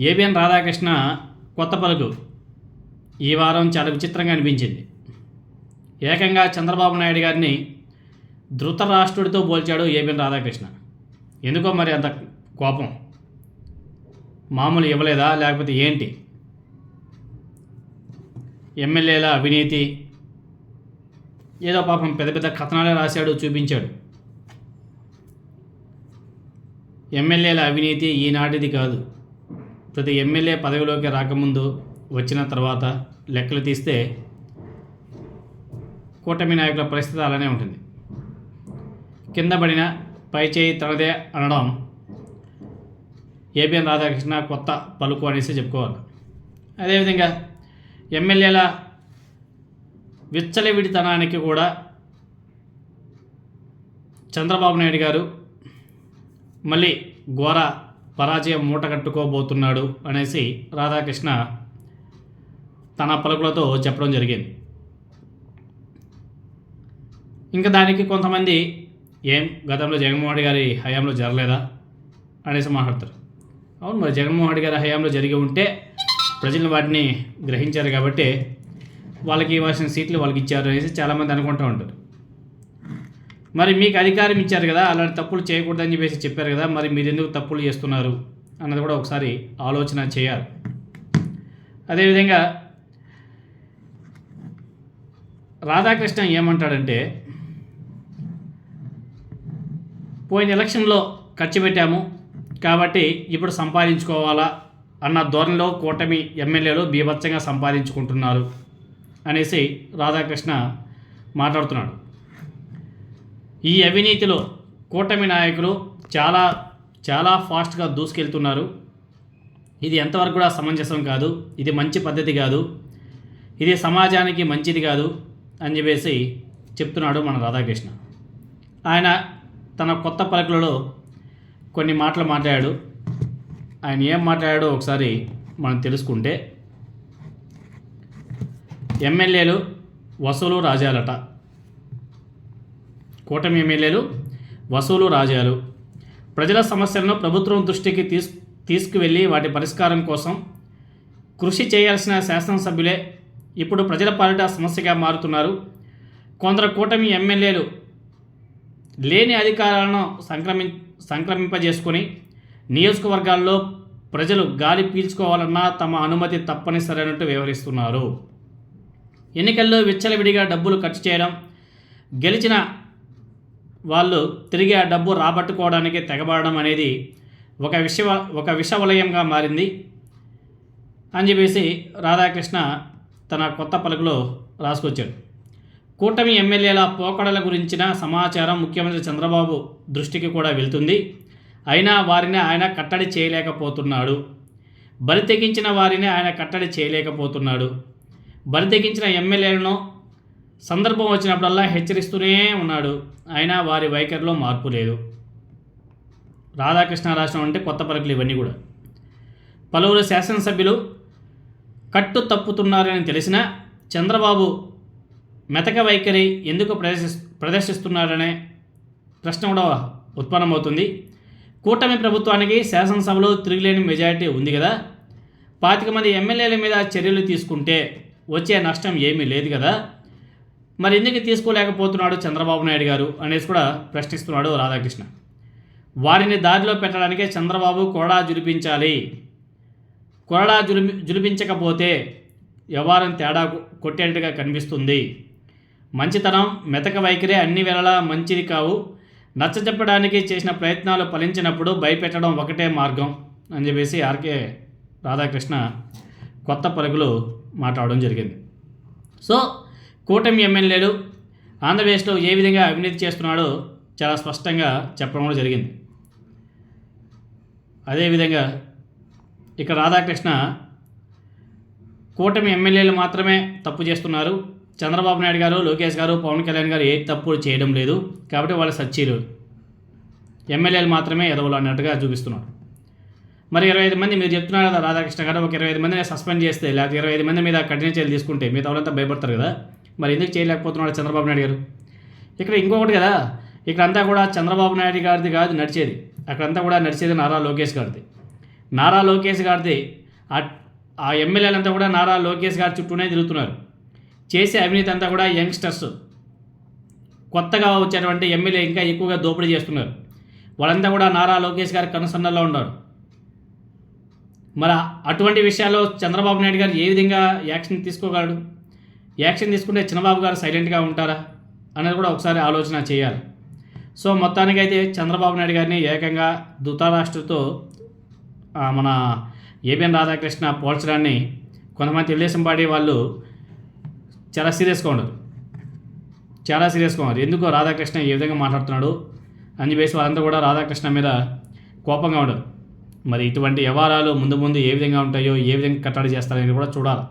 ABN Radhakrishna కొత్త పలుకు. ఈ వారం చాలా విచిత్రంగా అనిపించింది. ఏకంగా చంద్రబాబు నాయుడు గారిని ధృతరాష్ట్రుడితో పోల్చాడు ఏబిఎన్ రాధాకృష్ణ. ఎందుకో మరి అంత కోపం? మామూలు ఇవ్వలేదా? లేకపోతే ఏంటి? ఎమ్మెల్యేల అవినీతి. ఏదో పాపం పెద్ద పెద్ద కథనాలే రాశాడు చూపించాడు. ఎమ్మెల్యేల అవినీతి ఈనాటిది కాదు. ప్రతి ఎమ్మెల్యే పదవిలోకి రాకముందు వచ్చిన తర్వాత లెక్కలు తీస్తే కూటమి నాయకుల పరిస్థితి అలానే ఉంటుంది. కింద పడిన పై చేయి తనదే అనడం ఏబిఎన్ రాధాకృష్ణ కొత్త పలుకు అనేసి చెప్పుకోవాలి. అదేవిధంగా ఎమ్మెల్యేల విచ్చలవిడితనానికి కూడా చంద్రబాబు నాయుడు గారు మళ్ళీ ఘోర పరాజయం మూట కట్టుకోబోతున్నాడు అనేసి రాధాకృష్ణ తన పలుకులతో చెప్పడం జరిగింది. ఇంకా దానికి కొంతమంది ఏం గతంలో జగన్మోహన్ రెడ్డి గారి హయాంలో జరగలేదా అనేసి మాట్లాడతారు. అవును మరి జగన్మోహన్ రెడ్డి గారి హయాంలో జరిగి ఉంటే ప్రజలు వాటిని గ్రహించారు కాబట్టి వాళ్ళకి ఇవ్వాల్సిన సీట్లు వాళ్ళకి ఇచ్చారు అనేసి చాలామంది అనుకుంటూ ఉంటారు. మరి మీకు అధికారం ఇచ్చారు కదా అలాంటి తప్పులు చేయకూడదని చెప్పేసి చెప్పారు కదా మరి మీరు ఎందుకు తప్పులు చేస్తున్నారు అన్నది కూడా ఒకసారి ఆలోచన చేయాలి. అదేవిధంగా రాధాకృష్ణ ఏమంటాడంటే పోయిన ఎలక్షన్లో ఖర్చు పెట్టాము కాబట్టి ఇప్పుడు సంపాదించుకోవాలా అన్న ధోరణిలో కూటమి ఎమ్మెల్యేలు బీభత్సంగా సంపాదించుకుంటున్నారు అనేసి రాధాకృష్ణ మాట్లాడుతున్నాడు. ఈ అవినీతిలో కూటమి నాయకులు చాలా చాలా ఫాస్ట్గా దూసుకెళ్తున్నారు. ఇది ఎంతవరకు కూడా సమంజసం కాదు. ఇది మంచి పద్ధతి కాదు. ఇది సమాజానికి మంచిది కాదు అని చెప్పేసి చెప్తున్నాడు మన రాధాకృష్ణ. ఆయన తన కొత్త పలుకులలో కొన్ని మాటలు మాట్లాడాడు. ఆయన ఏం మాట్లాడాడో ఒకసారి మనం తెలుసుకుంటే ఎమ్మెల్యేలు వసూలు రాజాలట. కూటమి ఎమ్మెల్యేలు వసూలు రాజాలు. ప్రజల సమస్యలను ప్రభుత్వం దృష్టికి తీసు తీసుకువెళ్ళి వాటి పరిష్కారం కోసం కృషి చేయాల్సిన శాసనసభ్యులే ఇప్పుడు ప్రజల పాలిట సమస్యగా మారుతున్నారు. కొందరు కూటమి ఎమ్మెల్యేలు లేని అధికారాలను సంక్రమి సంక్రమింపజేసుకొని నియోజకవర్గాల్లో ప్రజలు గాలి పీల్చుకోవాలన్నా తమ అనుమతి తప్పనిసరి అన్నట్టు వివరిస్తున్నారు ఎన్నికల్లో విచ్చలవిడిగా డబ్బులు ఖర్చు చేయడం గెలిచిన వాళ్ళు తిరిగి ఆ డబ్బు రాబట్టుకోవడానికి తెగబడడం అనేది ఒక విష ఒక విషవలయంగా మారింది అని చెప్పేసి రాధాకృష్ణ తన కొత్త పలుకులో రాసుకొచ్చాడు. కూటమి ఎమ్మెల్యేల పోకడల గురించిన సమాచారం ముఖ్యమంత్రి చంద్రబాబు దృష్టికి కూడా వెళ్తుంది. అయినా వారిని ఆయన కట్టడి చేయలేకపోతున్నాడు. బరి తెగించిన వారిని ఆయన కట్టడి చేయలేకపోతున్నాడు. బరి తెగించిన ఎమ్మెల్యేలను సందర్భం వచ్చినప్పుడల్లా హెచ్చరిస్తూనే ఉన్నాడు. అయినా వారి వైఖరిలో మార్పు లేదు. రాధాకృష్ణ రాష్ట్రం అంటే కొత్త పలుకులు ఇవన్నీ కూడా. పలువురు శాసనసభ్యులు కట్టు తప్పుతున్నారని తెలిసినా చంద్రబాబు మెతక వైఖరి ఎందుకు ప్రదర్శి ప్రదర్శిస్తున్నారనే ప్రశ్న కూడా ఉత్పన్నమవుతుంది. కూటమి ప్రభుత్వానికి శాసనసభలో తిరిగిలేని మెజారిటీ ఉంది కదా. పాతిక మంది ఎమ్మెల్యేల మీద చర్యలు తీసుకుంటే వచ్చే నష్టం ఏమీ లేదు కదా. మరి ఎందుకు తీసుకోలేకపోతున్నాడు చంద్రబాబు నాయుడు గారు అనేసి కూడా ప్రశ్నిస్తున్నాడు రాధాకృష్ణ. వారిని దారిలో పెట్టడానికే చంద్రబాబు కొరడా జులిపించాలి. కొరడా జులిపి జులిపించకపోతే వ్యవహారం తేడా కొట్టేట్టుగా కనిపిస్తుంది. మంచితనం మెతక వైఖరి అన్ని వేళలా మంచిది కావు. నచ్చజెప్పడానికి చేసిన ప్రయత్నాలు ఫలించినప్పుడు భయపెట్టడం ఒకటే మార్గం అని చెప్పేసి ఆర్కే రాధాకృష్ణ కొత్త పరుగులు మాట్లాడడం జరిగింది. సో కూటమి ఎమ్మెల్యేలు ఆంధ్రప్రదేశ్లో ఏ విధంగా అవినీతి చేస్తున్నాడో చాలా స్పష్టంగా చెప్పడం కూడా జరిగింది. అదేవిధంగా ఇక్కడ రాధాకృష్ణ కూటమి ఎమ్మెల్యేలు మాత్రమే తప్పు చేస్తున్నారు. చంద్రబాబు నాయుడు గారు లోకేష్ గారు పవన్ కళ్యాణ్ గారు ఏ తప్పు చేయడం లేదు. కాబట్టి వాళ్ళు సచ్చీలు ఎమ్మెల్యేలు మాత్రమే ఎదవలు అన్నట్టుగా చూపిస్తున్నారు. మరి ఇరవై ఐదు మంది మీరు చెప్తున్నారు కదా రాధాకృష్ణ గారు ఒక ఇరవై ఐదు మందిని సస్పెండ్ చేస్తే లేకపోతే ఇరవై ఐదు మంది మీద కఠిన చర్యలు తీసుకుంటే మిగతా వాళ్ళంతా భయపడతారు కదా. మరి ఎందుకు చేయలేకపోతున్నాడు చంద్రబాబు నాయుడు గారు? ఇక్కడ ఇంకొకటి కదా ఇక్కడంతా కూడా చంద్రబాబు నాయుడు గారిది కాదు నడిచేది. అక్కడంతా కూడా నడిచేది నారా లోకేష్ గారిది. నారా లోకేష్ గారిది ఆ- ఆ ఎమ్మెల్యేలంతా కూడా నారా లోకేష్ గారి చుట్టూనే తిరుగుతున్నారు. చేసే అవినీతి అంతా కూడా యంగ్స్టర్స్. కొత్తగా వచ్చేటువంటి ఎమ్మెల్యే ఇంకా ఎక్కువగా దోపిడీ చేస్తున్నారు. వాళ్ళంతా కూడా నారా లోకేష్ గారి కనుసన్నల్లో ఉన్నారు. మరి అటువంటి విషయాల్లో చంద్రబాబు నాయుడు గారు ఏ విధంగా యాక్షన్ తీసుకోగలడు? యాక్షన్ తీసుకుంటే చిన్నబాబు గారు సైలెంట్గా ఉంటారా? అనేది కూడా ఒకసారి ఆలోచన చేయాలి. సో మొత్తానికైతే చంద్రబాబు నాయుడు గారిని ఏకంగా ధృతరాష్ట్రతో మన ఏబిఎన్ రాధాకృష్ణ పోల్చడాన్ని కొంతమంది తెలుగుదేశం పార్టీ వాళ్ళు చాలా సీరియస్గా ఉండదు చాలా సీరియస్గా ఉన్నారు. ఎందుకో రాధాకృష్ణ ఏ విధంగా మాట్లాడుతున్నాడు అని చెప్పేసి వాళ్ళంతా కూడా రాధాకృష్ణ మీద కోపంగా ఉండరు మరి ఇటువంటి వ్యవహారాలు ముందు ముందు ఏ విధంగా ఉంటాయో ఏ విధంగా కట్టడి చేస్తారనేది కూడా చూడాలి.